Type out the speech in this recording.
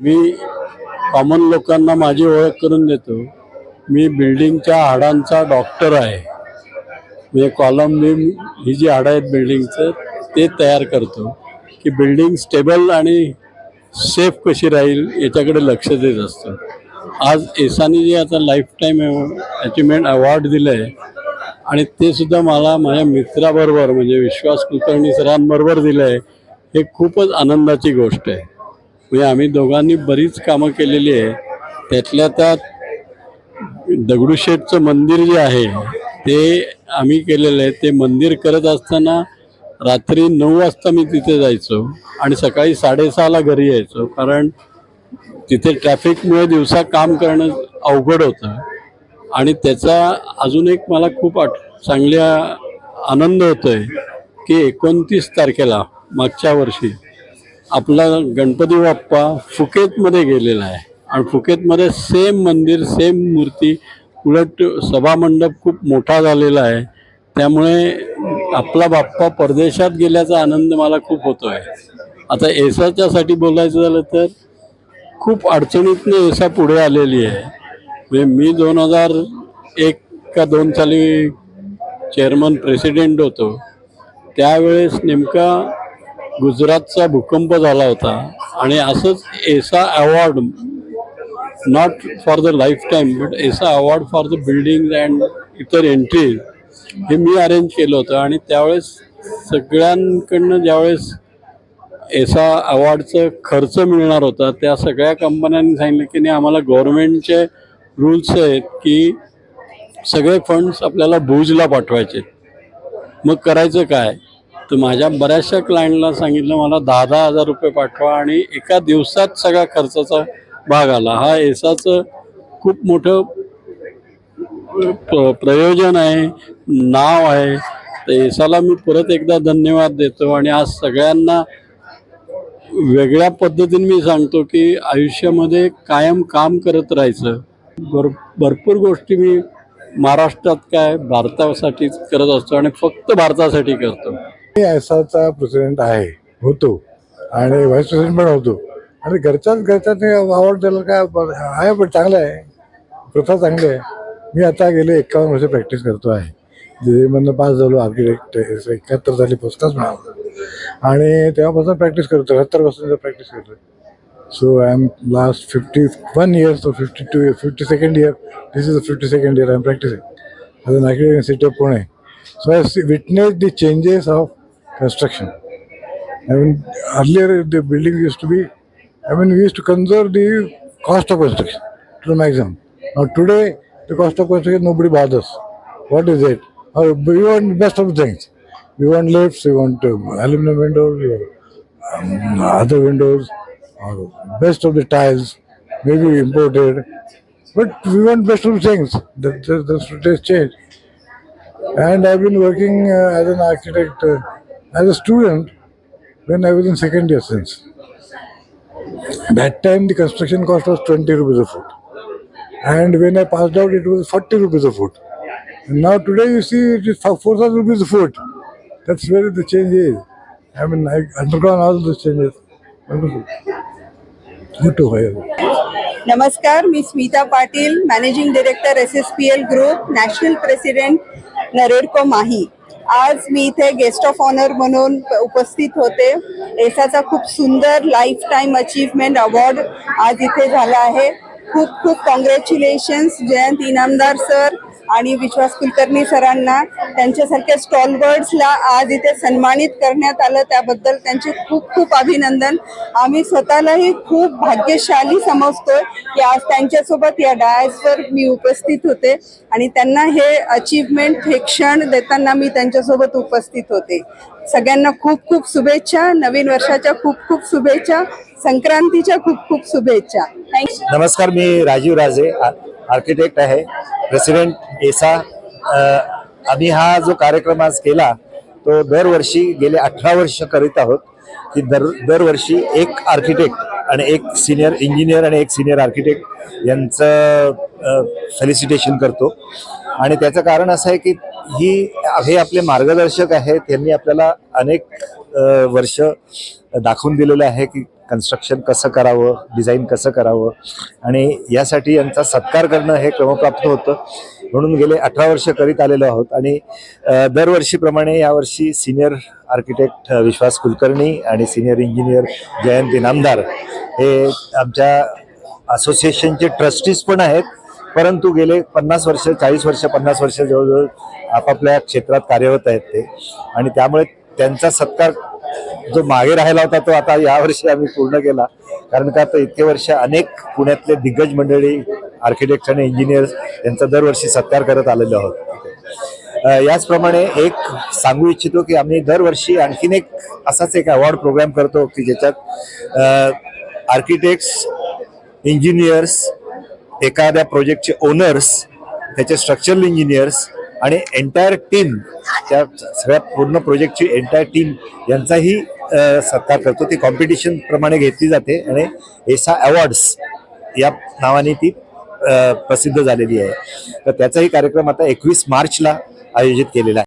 मी common लोकांना माझी ओळख करून देतो. मी बिल्डिंगच्या हाडांचा डॉक्टर आहे. म्हणजे कॉलम बीम ही जी हाडं आहेत बिल्डिंगचं ते तयार करतो. की बिल्डिंग स्टेबल आणि सेफ कशी राहील याच्याकडे लक्ष देत असतो. आज एसानी जे आता लाईफ टाईम अचिव्हमेंट अवॉर्ड दिलं आहे आणि ते सुद्धा मला माझ्या मित्राबरोबर म्हणजे विश्वास कुलकर्णी सरांबरोबर दिलं आहे हे खूपच आनंदाची गोष्ट आहे. म्हणजे आम्ही दोघांनी बरीच कामं केलेली आहे. त्यातल्या त्यात दगडूशेठचं मंदिर जे आहे ते आम्ही केलेलं आहे. ते मंदिर करत असताना रात्री नऊ वाजता मी तिथे जायचो आणि सकाळी साडेसहाला घरी यायचो. कारण तिथे ट्रॅफिकमुळे दिवसा काम करणं अवघड होतं आणि त्याचा अजून एक मला खूप आठ चांगल्या आनंद होतो आहे की एकोणतीस तारखेला मागच्या वर्षी आपला गणपती बाप्पा फुकेतमध्ये गेलेला आहे. आणि फुकेतमध्ये सेम मंदिर सेम मूर्ती उलट सभामंडप खूप मोठा झालेला आहे. त्यामुळे आपला बाप्पा परदेशात गेल्याचा आनंद मला खूप होतो आहे आता एसाच्यासाठी बोलायचं झालं तर खूप अडचणीतनं एसा पुढे आलेली आहे. म्हणजे मी दोन हजार एक का दोन साली चेअरमन प्रेसिडेंट होतो. त्यावेळेस नेमका गुजरातचा भूकंप झाला होता. आणि असंच एसा award not for the lifetime but एसा award for the building and इतर एंट्री हे मी अरेंज केलं होतं. आणि त्यावेळेस सगळ्यांकडनं ज्यावेळेस एसा अवॉर्डचं खर्च मिळणार होता त्या सगळ्या कंपन्यांनी सांगितलं की नाही आम्हाला गव्हर्नमेंटचे रूल्स आहेत की सगळे फंड्स आपल्याला भुजला पाठवायचे मग करायचं काय? तर माझ्या बऱ्याचशा क्लायंटला सांगितलं मला दहा दहा हजार रुपये पाठवा आणि एका दिवसात सगळा खर्चाचा भाग आला. हा एसाचं खूप मोठं प- प्रयोजन आहे नाव आहे. तर एसाला मी परत एकदा धन्यवाद देतो आणि आज सगळ्यांना वेगळ्या पद्धतीने मी सांगतो की आयुष्यामध्ये कायम काम करत राहायचं. भर भरपूर गोष्टी मी महाराष्ट्रात काय भारतासाठी करत असतो आणि फक्त भारतासाठी करतो. ऐसाचा प्रेसिडेंट आहे होतो. आणि व्हाईस प्रेसिडेंट पण होतो. आणि घरच्याच घरच्याने अवॉर्ड त्याला काय आहे पण चांगलं आहे. प्रथा चांगली आहे. मी आता गेले एकावन्न वर्ष प्रॅक्टिस करतो आहे. दिल्लीमधनं पास झालो आर्किटेक्ट एकाहत्तर झाली पुस्तकच मिळालं आणि तेव्हापासून प्रॅक्टिस करतो त्र्याहत्तरपासून प्रॅक्टिस करतो so I am last fifty one years fifty two year fifty second year this is the fifty second year I am practising as an architect institute Pune so I see, witnessed the changes construction. I mean, earlier the building used to be, I mean, we used to conserve the cost of construction to the maximum. Now today, the cost of construction nobody bothers. What is it? Oh, we want best of things. We want lifts, we want uh, aluminum windows, want, um, other windows, or best of the tiles, maybe imported. But we want best of things. That, that, that's what has changed. And I've been working uh, as an architect, uh, as a student, when I was in second year since. That time the construction cost was 20 rupees a foot. And when I passed out, it was 40 rupees a foot. And now today you see it is 4,000 rupees a foot. That's where the change is. I mean, I undergone all those changes. Wonderful. Good to hear. नमस्कार मी Smita Patil managing director S S P L group national president NAREDCO माही आज मी इथे guest of honour म्हणून उपस्थित होते. एसाचा खूप सुंदर life time achievement award आज इथे झाला आहे. खूप खूप कॉंग्रॅच्युलेशन्स जयंत इनामदार सर आणि विश्वास कुलकर्णी सरांना त्यांच्यासारख्या स्टॉलवर्ड्सला आज इथे सन्मानित करण्यात आलं. त्याबद्दल त्यांचे खूप खूप अभिनंदन. आम्ही स्वतःलाही खूप भाग्यशाली समजतोय की आज त्यांच्यासोबत या डायसवर मी उपस्थित होते आणि त्यांना हे अचीवमेंट हे क्षण देताना मी त्यांच्यासोबत उपस्थित होते. सगळ्यांना खूप खूप शुभेच्छा. नवीन वर्षाच्या खूप खूप शुभेच्छा. संक्रांतीच्या खूप खूप शुभेच्छा. नमस्कार मी राजीव राजे. आर्किटेक्ट आहे. प्रेसिडेंट एसा आम्ही हा जो कार्यक्रम आज केला तो दरवर्षी गेले अठरा वर्ष करीत आहोत. की दर दरवर्षी एक आर्किटेक्ट आणि एक सिनियर इंजिनियर आणि एक सिनियर आर्किटेक्ट यांचं फेलिसिटेशन करतो. आणि त्याचं कारण असं आहे की ही हे आपले मार्गदर्शक आहेत. त्यांनी आपल्याला अनेक वर्ष दाखवून दिलेलं आहे की कन्स्ट्रक्शन कसं करावं डिझाईन कसं करावं आणि यासाठी यांचा सत्कार करणं हे क्रमप्राप्त होतं. म्हणून गेले अठरा वर्ष करीत आलेलो आहोत आणि दरवर्षीप्रमाणे यावर्षी सिनियर आर्किटेक्ट विश्वास कुलकर्णी आणि सिनियर इंजिनियर जयंती नामदार हे आमच्या असोसिएशनचे ट्रस्टीज पण आहेत. परंतु गेले पन्नास वर्ष चाळीस वर्ष पन्नास वर्ष जवळजवळ आपापल्या क्षेत्रात कार्यरत आहेत ते. आणि त्यामुळे त्यांचा सत्कार जो मागे राहिला होता तो आता यावर्षी आम्ही पूर्ण केला. कारण का तर इतके वर्ष अनेक पुण्यातले दिग्गज मंडळी आर्किटेक्ट आणि इंजिनियर्स यांचा दरवर्षी सत्कार करत आलेलो आहोत. याचप्रमाणे एक सांगू इच्छितो की आम्ही दरवर्षी आणखीन एक असाच एक अवॉर्ड प्रोग्राम करतो की ज्याच्यात आर्किटेक्ट्स इंजिनियर्स एखाद्या प्रोजेक्टचे ओनर्स त्याचे स्ट्रक्चरल इंजिनियर्स आणि एंटायर टीम त्या सगळ्या पूर्ण प्रोजेक्टची एंटायर टीम यांचाही सत्कार करतो. ती कॉम्पिटिशन प्रमाणे घेतली जाते आणि एसा अवॉर्ड्स या नावाने ती प्रसिद्ध झालेली आहे. तर त्याचाही कार्यक्रम आता एकवीस मार्चला आयोजित केलेला आहे.